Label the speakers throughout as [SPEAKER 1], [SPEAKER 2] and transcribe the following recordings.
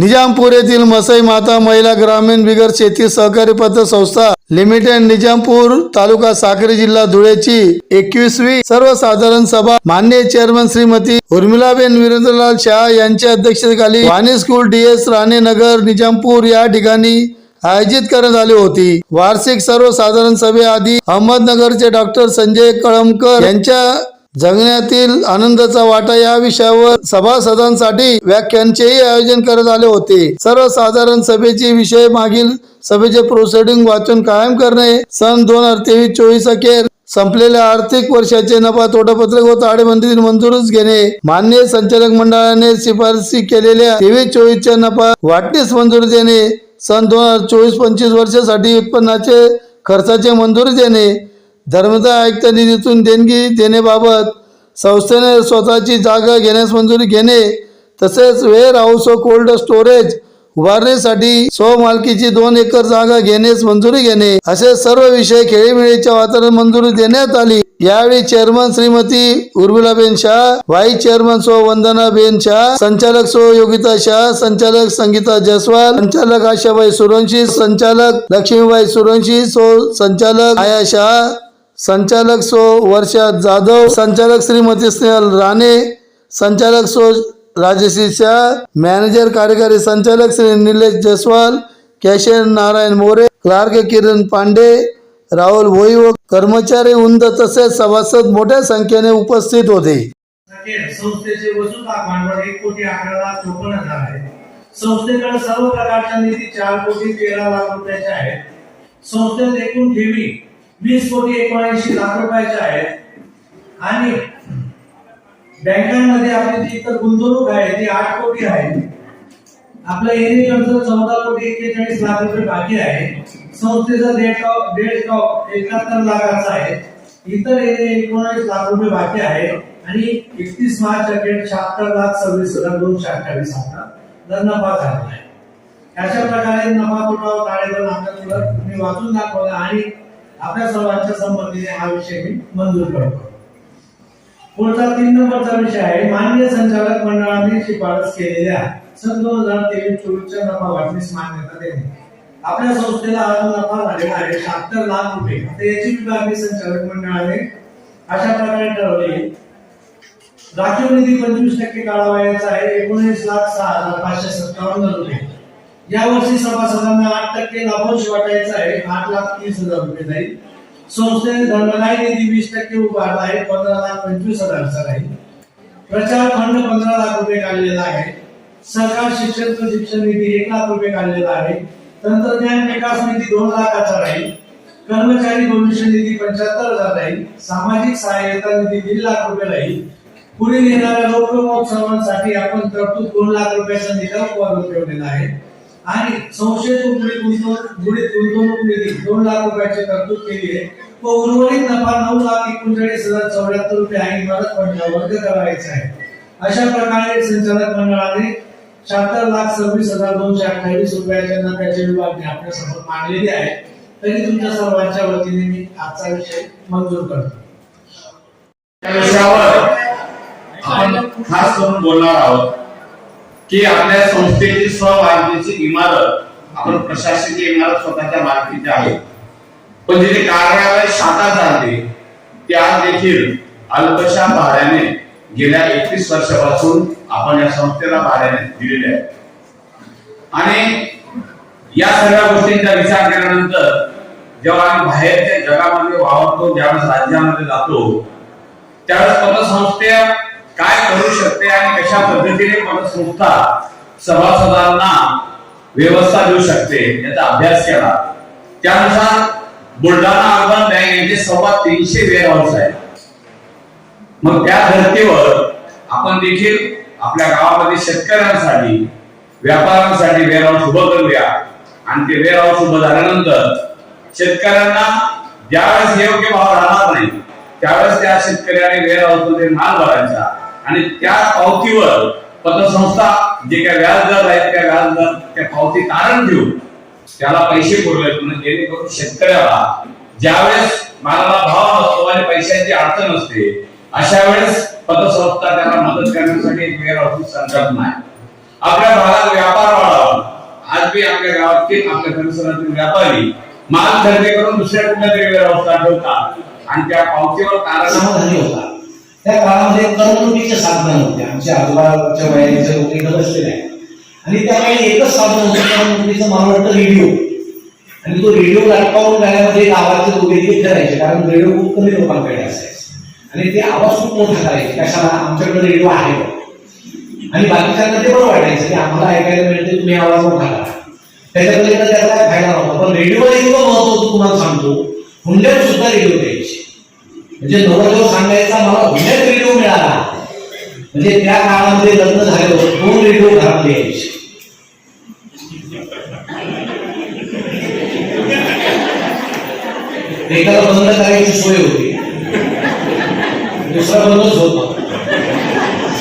[SPEAKER 1] निजामपूर येथील मसई माता महिला ग्रामीण बिगर शेती सहकारी पत्र संस्था लिमिटेड निजामपूर तालुका साक्री जिल्हा धुळेची एकवीसवी सर्वसाधारण सभा. मान्य चेअरमन श्रीमती उर्मिलाबेन वीरेंद्रलाल शाह यांच्या अध्यक्षतेखाली Vani school D S Rane Nagar Nizampur या ठिकाणी आयोजित करण्यात आली होती. वार्षिक सर्वसाधारण सभेआधी अहमदनगरचे डॉक्टर संजय कळमकर यांच्या जगण्यातील आनंदाचा वाटा या विषयावर सभासदांसाठी व्याख्यानचेही आयोजन करत आले होते. सर्वसाधारण सभेचे विषय मागील सभेचे प्रोसिडिंग वाचन कायम करणे. सन दोन हजार तेवीस चोवीस अखेर संपलेल्या आर्थिक वर्षाचे नफा तोटापत्रक व ताळेबंदी मंजूरच घेणे. मान्य संचालक मंडळाने शिफारसी केलेल्या तेवीस चोवीसच्या नफा वाटणीस मंजुरी देणे. सन दोन हजार चोवीस पंचवीस वर्षासाठी उत्पन्नाचे खर्चाचे मंजुरी देणे. धर्मदाय आयुक्त निधीतून देणगी देण्याबाबत संस्थेने स्वतःची जागा घेण्यास मंजुरी घेणे तसेच वेअर हाऊस व कोल्ड स्टोरेज उभारणीसाठी स्वमालकीची दोन एकर जागा घेण्यास मंजुरी घेणे असे सर्व विषय खेळीमेळीच्या वातावरण मंजुरी देण्यात आली. यावेळी chairman Shrimati Urmilaben Shah vice chairman so Vandanaben Shah संचालक सो योगिता शाह संचालक संगीता जयस्वाल संचालक आशाबाई सुरवंशी संचालक लक्ष्मीबाई सुरवंशी सो संचालक आया शाह संचालक सो वर्षा जाधव संचालक श्रीमती स्नेहल राणे संचालक सो राजश्री शाह मॅनेजर कार्यकारी संचालक श्री निलेश जयस्वाल कॅशियर नारायण मोरे क्लार्क किरण पांडे राहुल भोई व कर्मचारी उंद तसेच सभासद मोठ्या संख्येने उपस्थित होते.
[SPEAKER 2] संस्थेचे वसूल भांडवल एक कोटी अकरा लाख चोपन्न हजार आहे. संस्थेकडे सर्व प्रकारच्या निधी चार कोटी तेरा लाख रुपयाच्या आहेत. संस्थेत एकूण ठेवी वीस कोटी एकोणऐंशी लाख रुपयाच्या आहेत. आणि बँकांमध्ये आपली जी इतर गुंतवणूक आहे ती आठ कोटी आहे. आपलं एनी कर्ज चौदा कोटी एक्केचाळीस लाख रुपये बाकी आहे. संस्थेचा डेट ऑफ डेट ऑफ एकाहत्तर लाखाचा आहे. इतर एरिया एकोणावीस लाख रुपये बाकी आहे. आणि एकतीस मार्च अखेर शहात्तर लाख सव्वीस हजार दोनशे अठ्ठावीस हजार जर नफा झाला आहे. अशा प्रकारे नफा तोटा ताळेबंद आपल्याला मी वाचून दाखवला आणि आपल्या सर्वांच्या संमतीने हा विषय मी मंजूर करतो. पुढचा तीन नंबरचा विषय आहे मान्य संचालक मंडळाने शिफारस केलेल्या सन दोन हजार तेवीस चोवीसच्या नफा वाटणीस मान्यता देणे. आपल्या संस्थेला आज नफा झालेला आहे शहात्तर लाख रुपये. आता याची विभागीय संचालक मंडळाने अशा प्रकारे ठरवली. राखीव निधी पंचवीस टक्के काळावयाचा आहे एकोणीस लाख सहा हजार पाचशे सत्तावन्न रुपये. यावर्षी सभासदांना आठ टक्के लाभांश वाटायचा आहे. आठ लाख तीस हजार रुपये जाईल. संस्थेने धर्मदाय निधी वीस टक्के उभारला आहे. पंधरा लाख पंचवीस हजारचा राहील प्रचार फंड पंधरा लाख रुपये काढलेला आहे. सरकार शिक्षण प्रशिक्षण निधी एक लाख रुपये काढलेला आहे. तंत्रज्ञान विकास निधी दोन लाखाचा राहील. कर्मचारी भविष्य निधी पंच्याहत्तर हजार राहील. सामाजिक सहाय्यता निधी दीड लाख रुपये राहील. पुढील येणाऱ्या लोक आपण तरतूद दोन लाख रुपयाचा निधी उभारून ठेवलेला आहे. आणि संशयित गुंतवणूक गुंतवणूक निधी दोन लाख रुपयाची तरतूद केली आहे. व उर्वरित नफा नऊ लाख एकोणचाळीस हजार चौऱ्याहत्तर रुपये आणि इमारत फंडला वर्ग करायचा आहे. अशा प्रकारे संचालक मंडळाने शहात्तर लाख सव्वीस हजार दोनशे अठ्ठावीस रुपयाच्या नफ्याची विभागणी आपल्यासमोर मांडलेली आहे तरी तुमच्या सर्वांच्या वतीने मी आजचा विषय मंजूर करतो.
[SPEAKER 3] त्या विषयावर आपण खास करून बोलणार आहोत. की आपल्या संस्थेची स्वमालकीची इमारत आपण प्रशासकीय इमारत स्वतःच्या मालकीची आहे. पण जिथे कार्यालय शाखा झाले त्या देखील अल्पशा भाड्याने गेल्या एकवीस वर्षापासून आपण या संस्थेला भाड्याने दिलेले आहे आणि या सगळ्या गोष्टींचा विचार केल्यानंतर जेव्हा आम्ही बाहेरच्या जगामध्ये वावरतो ज्यावेळेस राज्यामध्ये जातो त्यावेळेस पतसंस्था काय करू शकते आणि कशा पद्धतीने पतसंस्था सभासदांना व्यवस्था देऊ शकते याचा अभ्यास केला. त्यानुसार बुलढाणा अर्बन बँक यांचे सव्वा तीनशे वेअर हाऊस आहे मग त्या धर्तीवर आपण देखील आपल्या गावामध्ये शेतकऱ्यांसाठी व्यापाऱ्यांसाठी वेअर हाऊस उभं करूया. आणि ते वेअर हाऊस उभं झाल्यानंतर शेतकऱ्यांना ज्यावेळेस योग्य भाव राहणार नाही त्यावेळेस त्या शेतकऱ्याने वेअर हाऊसमध्ये माल भरायचा. आणि त्या पावतीवर पतसंस्था जे काय व्याजदर आहेत त्या व्याजदर त्या पावती तारण देऊन त्याला पैसे पुरले म्हणजे जेणेकरून शेतकऱ्याला ज्यावेळेस मालाला भाव नसतो आणि पैशांची अडचण असते अशा वेळेस पतसंस्था त्याला मदत करण्यासाठी एक वेळ असू संकल्पना आहे आपल्या भागात व्यापार वाढावा. आज बी आपल्या गावातील आपल्या परिसरातील व्यापारी माल खरेदी करून दुसऱ्या कुठल्या तरी व्यवस्था ठेवतात आणि त्या पावतीवर तारण
[SPEAKER 4] झाली होता त्या काळामध्ये करमणुकीचे साधनं होते आमच्या आजोबाच्या वयाचे लोक इथं बसलेले आहेत आणि त्या वेळी एकच साधन होतं करमणुकीचं मला वाटतं रेडिओ. आणि तो रेडिओ लटकावून गाण्यामध्ये गावाचे दोघे तिघे कारण रेडिओ खूप कमी लोकांकडे असायचे. आणि ते आवाज खूप मोठा करायचे कशाला? आमच्याकडे रेडिओ आहे. आणि बाकीच्यांना ते बरं वाटायचं की आम्हाला ऐकायला मिळते तुम्ही आवाज मोठा करा. त्याच्यामध्ये त्याचा फायदा नव्हता पण रेडिओला इतकं महत्त्व तुम्हाला सांगतो. हुंड्यात सुद्धा रेडिओ ते म्हणजे नवरदेव सांगायचा मला हुंड्यात रेडिओ मिळाला. म्हणजे त्या काळामध्ये लग्न झालं दोन रेडिओ घातले. एकाला बंद करायची सोय होती. दुसरा बंदच होतो नव्हता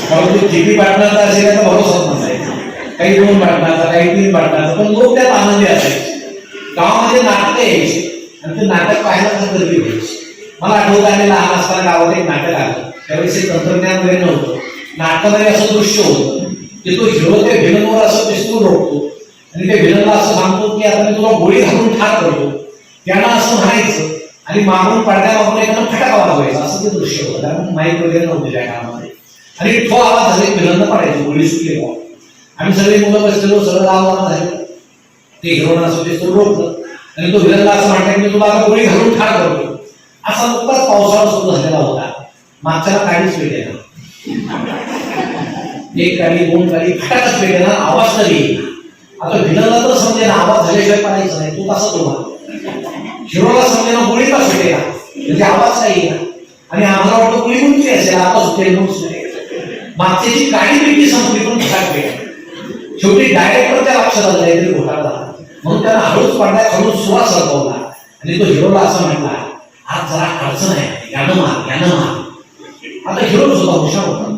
[SPEAKER 4] कारण तो किती पाटणाचा असेल याचा भरोसा नसायचा. काही दोन पाटणाचा काही तीन पाटणाचा पण लोक त्यात आनंदी असायचे. गावामध्ये नाटक यायचे. आणि ते नाटक पाहायला तर गर्दी व्हायची. मला आठवत आहे लहान असताना गावात एक नाटक आलं. त्यावेळेस हे तंत्रज्ञान वगैरे नव्हतं. नाटकामध्ये असं दृश्य होतं की तो हिरो त्या व्हिलनवर असं पिस्तूल रोखतो. आणि त्या व्हिलनला असं सांगतो की आता मी तुला गोळी घालून ठार करतो. त्यांना असं म्हणायचं आणि मागून पडद्या मागून फटाका वाजवायचा असं ते दृश्य होतं. कारण माईक वगैरे नव्हते त्या काळामध्ये. आणि तो आवाज झाले व्हिलनला पडायची गोळी सुटली बुवा. आम्ही सगळे मुलं बसलेलो सगळं आवाज झाले ते हिरोना असं पिस्तूल रोखलं आणि तो व्हिलनला असं म्हणतात की तुला आता गोळी घालून ठार करतो. असा नुकताच पावसाळा सुरू झालेला होता. मागच्याला काळीच ना एक काळी दोन काळी फटाकच पेटे ना आवाज तरी आता व्हिलनला तर समजे ना आवाज झाल्याशिवाय पडायचं नाही तो तसा तुम्हाला हिरोला समजे ना गोळी का सुटे ना म्हणजे आवाज काही येईना आणि आम्हाला वाटतं गोळी कोणती असेल आता सुटेल म्हणून सुटेल मागच्याची काही पेटी संपली पण फटाक पेट शेवटी डायरेक्टरच्या लक्षात आलं तरी घोटाळा म्हणून त्याला हळूच पाडला हळूच सुवास सरकवला. आणि तो हिरोला असं म्हटला आज जरा अडचण आहे यानं मार यानं मार आता हिरोच होता हुशार होता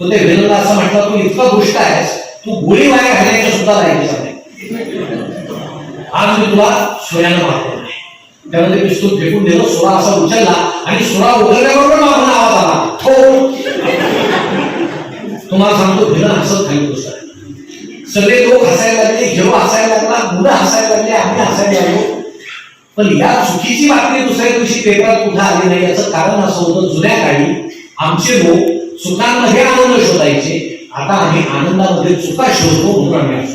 [SPEAKER 4] तो ते विनोदा असं म्हटलं तू इतका दुष्ट आहेस तू गोळी वाया घालायचं सुद्धा राहायचं नाही आज मी तुला सोयानं मारतो त्यामध्ये पिस्तूल फेकून दिलं सोळा असा उचलला आणि सुरा उचलल्याबरोबर माझा आवाज आला हो तुम्हाला सांगतो भिरण हसत खाली बसला सगळे लोक हसायला लागले हिरो हसायला लागला मुलं हसायला लागले आम्ही हसायला लागलो. पण या चुकीची बातमी दुसऱ्या दिवशी पेपरात कुठं आली नाही याचं कारण असं होतं जुन्या काळी आमचे लोक चुकांमध्ये आनंद शोधायचे. आता आम्ही आनंदामध्ये चुका शोधतो म्हणून आम्ही